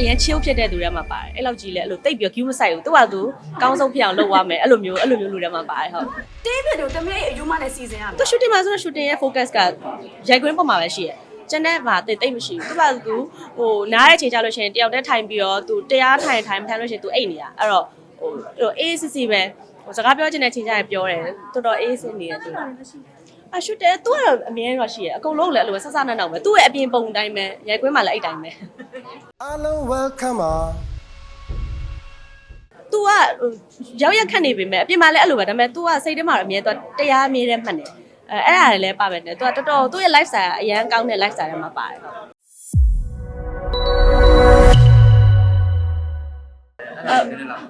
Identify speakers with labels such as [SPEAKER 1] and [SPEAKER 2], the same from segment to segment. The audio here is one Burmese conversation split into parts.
[SPEAKER 1] အရင် chill ဖြစ်တဲ့သူတွေမှာပါတယ်အဲ့လောက်ကြီးလဲအဲ့လိုတိတ်ပြီး queue မဆိုင်ဘူးသူ့ဟာသူကောင်းဆုံးဖြစ်အောင်လုပ်ရမယ်အဲ့လိုမျိုးအဲ့လိုမျိုးလူတွေမှာပါတယ်ဟုတ်
[SPEAKER 2] တေးပြတို့တမလေးအယူမနဲ့စီစဉ်ရမယ်
[SPEAKER 1] သူ shooting မှာဆိုတော့ shooting ရဲ့ focus ကရိုက်ကွင်းပေါ်မှာပဲရှိရယ်ကျန်တဲ့ဘာတိတ်တိတ်မရှိဘူးသူကသူဟိုနားတဲ့ချိန်ကြလို့ရှိရင်တယောက်တည်းထိုင်ပြီးတော့သူတရားထိုင်ထိုင်မထိုင်လို့ရှိရင်သူအိတ်နေတာအဲ့တော့ဟိုဟိုအေးစစ်စစ်ပဲဟိုစကားပြောချင်တဲ့ချိန်ကြရင်ပြောတယ်တော်တော်အေးစစ်နေတယ်သူအရှူတယ်သူကတော့အမြဲတော့ရှိရယ်အကုန်လုံးလည်းအဲ့လိုပဲဆက်ဆက်နောက်နောက်ပဲသူ့ရဲ့အပြင်ပုံတိုင်းပဲရိုက်ကွင်းမှာလည်းအဲ့တိုင်းပဲ
[SPEAKER 3] အားလုံး welcome ပါ
[SPEAKER 1] तू ကဟိုရောက်ရက်ခတ်နေပြီမဲ့အပြင်မှာလည်းအဲ့လိုပဲဒါပေမဲ့ तू ကစိတ်ထဲမှာတော့အမြဲတော့တရားအမြဲတမ်းမှတ်နေအဲအဲ့ဒါလည်းပါပဲနဲ့ तू ကတော်တော်သူ့ရဲ့ lifestyle အရန်ကောင်းတဲ့ lifestyle တွေမှာပါတယ်ဟုတ်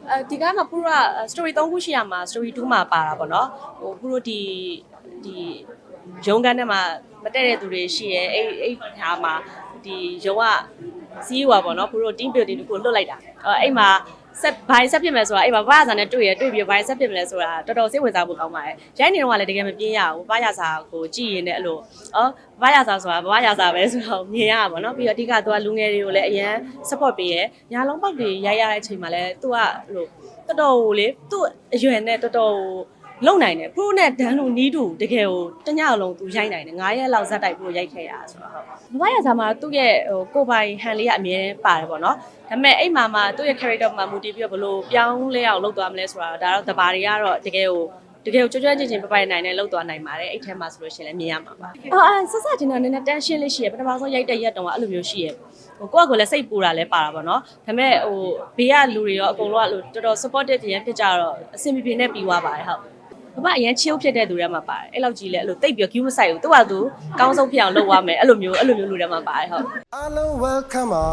[SPEAKER 1] အဲဒီကမှာပူရ story 3ခုရှိရမှာ story 2မှာပါတာပေါ့နော်ဟိုပူရဒီဒီရုံးကန်းထဲမှာမတက်တဲ့သူတွေရှိရဲအဲ့အဲ့ဟာမှာဒီရုံးက စီးရွာပေါ့နော်ပူရ team building တခုလွတ်လိုက်တာအဲ့အဲ့မှာဆက်ဘိုင်ဆက်ဖြစ်မယ်ဆိုတာအဲ့မှာဘာသာနဲ့တွေ့ရတွေ့ပြီးဘိုင်ဆက်ဖြစ်မလဲဆိုတာတော်တော်စိတ်ဝင်စားဖို့ကောင်းပါတယ်ရိုင်းနေတော့ကလည်းတကယ်မပြင်းရဘူးဘာသာစာကိုကြည့်ရင်လည်းအဲ့လိုအော်ဘာသာစာဆိုတာဘာသာစာပဲဆိုတော့မြင်ရတာပေါ့နော်ပြီးတော့အဓိကသူကလူငယ်တွေကိုလည်းအရန် support ပေးရညာလုံးပေါက်တွေရိုက်ရတဲ့အချိန်မှာလည်းသူကအဲ့လိုတော်တော်ကိုလေသူ့အရွယ်နဲ့တော်တော်ကို လုံနိုင်တယ် pro နဲ့ဒန်းလို့နီးတူတကယ်ကိုတညလုံးသူရိုက်နိုင်တယ်9ရက်လောက်ဇက်တိုက် pro ရိုက်ခဲ့ရတာဆိုတော့ဟုတ်ဘာသာစာမှာသူ့ရဲ့ဟိုကိုပိုင်ဟန်လေးကအမြဲပါတယ်ပေါ့နော်ဒါပေမဲ့အဲ့မှာမှသူ့ရဲ့ character မှာ motive ပြီးတော့ဘလို့ပြောင်းလဲအောင်လုပ်သွားမလဲဆိုတာဒါတော့တဘာတွေကတော့တကယ်ကိုတကယ်ကိုကြွကြွချင်းချင်းပပိုင်နိုင်နဲ့လောက်သွားနိုင်ပါတယ်အဲ့ထဲမှာဆိုလို့ရှိရင်လည်းမြင်ရမှာပါအော်အဲဆက်ဆက်ချင်းတော့နည်းနည်း tension လေးရှိရပထမဆုံးရိုက်တဲ့ရက်တုန်းကအဲ့လိုမျိုးရှိရဟိုကိုယ့်အကိုလည်းစိတ်ပူတာလည်းပါတာပေါ့နော်ဒါပေမဲ့ဟိုဘေးကလူတွေရောအကုန်လုံးကလို့တော်တော် supportive ပြန်ဖြစ်ကြတော့အဆင်ပြေပြေနဲ့ပြီးသွားပါတယ်ဟုတ် ဘာမှအရင် chill ဖြစ်တဲ့သူတွေမှာပါတယ်အဲ့လောက်ကြီးလဲအဲ့လိုတိတ်ပြီး queue မဆိုင်ဘူးသူ့ဟာသူကောင်းဆုံးဖြစ်အောင်လုပ်ရမယ်အဲ့လိုမျိုးအဲ့လိုမျိုးလူတွေမှာပါတယ်ဟုတ်
[SPEAKER 3] အားလုံး welcome ပါ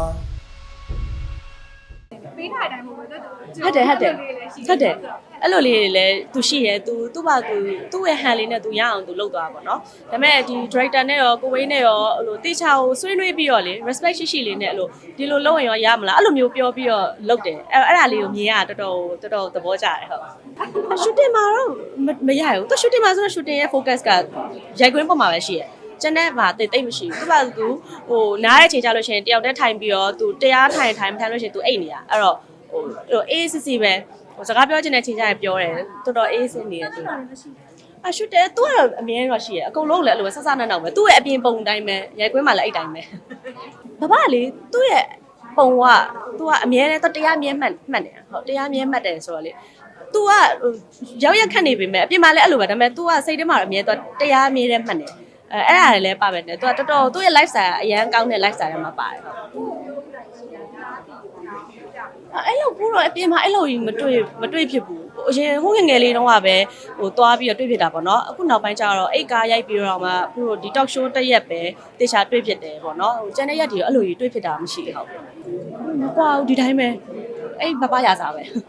[SPEAKER 4] ပေးထားတဲ့အတိုင်းမဟုတ်ဘူးတော်တော်
[SPEAKER 1] ဟုတ်တယ်ဟုတ်တယ်ဟုတ်တယ် အဲ့လိုလေးတွေလည်းသူရှိရဲသူသူ့ဘာသူသူ့ရဲ့ဟန်လေးနဲ့သူရအောင်သူလုပ်သွားပါတော့ဒါပေမဲ့ဒီ director နဲ့ရောကိုဝင်းနဲ့ရောအဲ့လိုတေချာကိုဆွေးနွေးပြီးတော့လေ respect ရှိရှိလေးနဲ့အဲ့လိုဒီလိုလုပ်ရင်ရောရမလားအဲ့လိုမျိုးပြောပြီးတော့လုပ်တယ်အဲ့အဲ့ဒါလေးကိုမြင်ရတော်တော်တော်တော်သဘောကျတယ်ဟုတ် shooting မှာတော့မမရဘူးသူ shooting မှာဆိုတော့ shooting ရဲ့ focus ကရိုက်ကွင်းပေါ်မှာပဲရှိရဲကျန်တဲ့ဘာတိတ်တိတ်မရှိဘူးသူကသူဟိုနားတဲ့ချိန်ကြလို့ရှိရင်တယောက်တည်းထိုင်ပြီးတော့သူတရားထိုင်ထိုင်မထိုင်လို့ရှိရင်သူအိတ်နေတာအဲ့တော့ဟိုဟိုအေးစစ်စစ်ပဲ ဟိုစကားပြောချင်တဲ့ချိန်ကြရင်ပြောတယ်တော်တော်အေးစစ်နေတယ်သူအရှုတယ်သူကတော့အမြဲတော့ရှိရအကုန်လုံးလည်းအဲ့လိုပဲဆဆနက်နောက်ပဲသူ့ရဲ့အပြင်ပုံတိုင်းပဲရိုက်ကွင်းမှာလည်းအဲ့တိုင်းပဲဘဘလေသူ့ရဲ့ပုံကသူကအမြဲတမ်းတရားအမြဲမှတ်မှတ်နေတာဟုတ်တရားအမြဲမှတ်တယ်ဆိုတော့လေ तू ကဟိုရောက်ရက်ခတ်နေပြီမဲ့အပြင်မှာလည်းအဲ့လိုပဲဒါပေမဲ့ तू ကစိတ်ထဲမှာတော့အမြဲတော့တရားအမြဲတမ်းမှတ်နေအဲအဲ့ဒါလည်းပါပဲနဲ့ तू ကတော်တော်သူ့ရဲ့ lifestyle အရန်ကောင်းတဲ့ lifestyle တွေမှာပါတယ် အဲ့လိုဘူးတော့အပြင်မှာအဲ့လိုကြီးမတွေ့မတွေ့ဖြစ်ဘူးဟိုအရင်ဟိုငယ်ငယ်လေးတုန်းကပဲဟိုသွားပြီးတော့တွေ့ဖြစ်တာပေါ့နော်အခုနောက်ပိုင်းကျတော့အိတ်ကားရိုက်ပြီးတော့မှအခုဒီ talk show တစ်ရက်ပဲတေချာတွေ့ဖြစ်တယ်ပေါ့နော်ဟိုကျန်တဲ့ရက်တွေအဲ့လိုကြီးတွေ့ဖြစ်တာမရှိဘူးဟုတ်မကွာဘူးဒီတိုင်းပဲအဲ့ဘဘရစားပဲဟုတ်